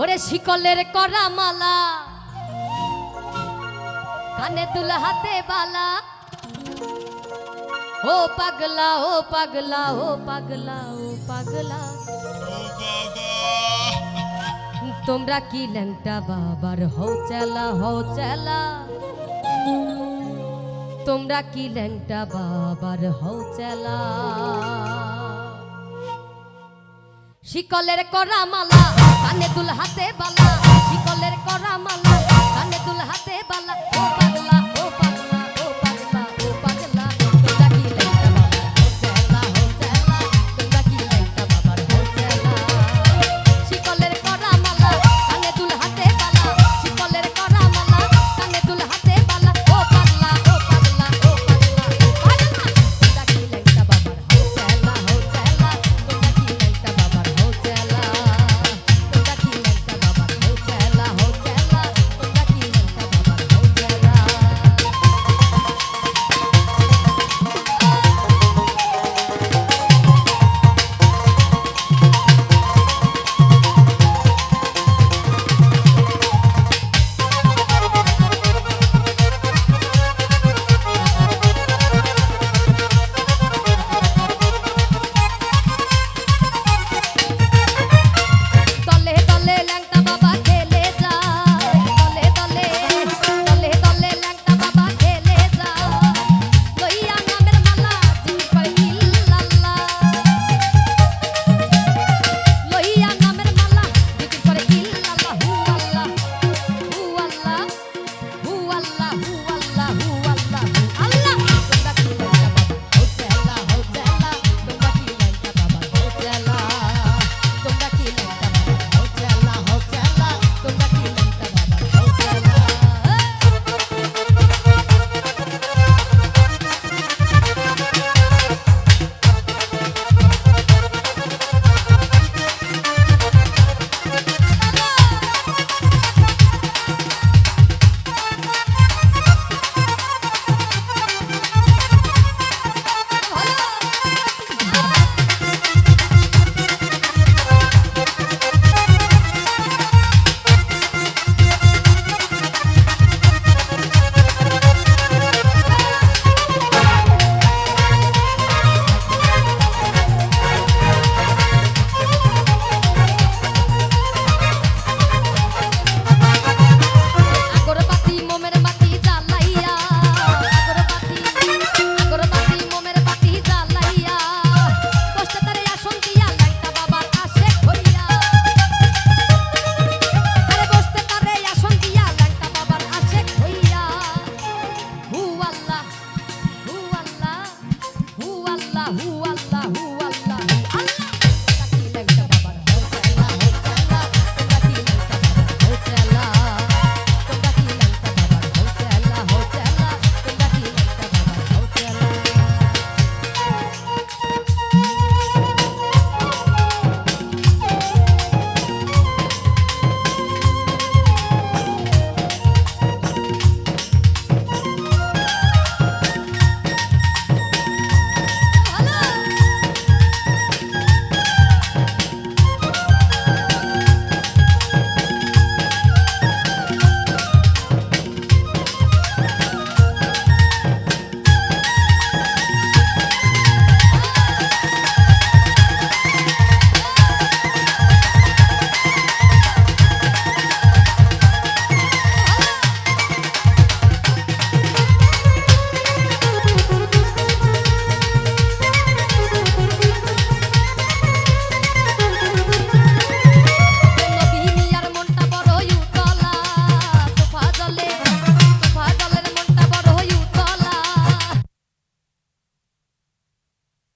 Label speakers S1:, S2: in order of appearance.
S1: ওরে শিকলের করা মালা কানে দুল হাতে বালা। ও পাগলা ও পাগলা ও পাগলা ও পাগলা। তোমরা কি ল্যাংটা বাবার হও চেলা হও চেলা তোমরা কি ল্যাংটা বাবার হও চেলা শিকলের করা মালা কানে দুল হাতে বালা শিকলের করা মালা।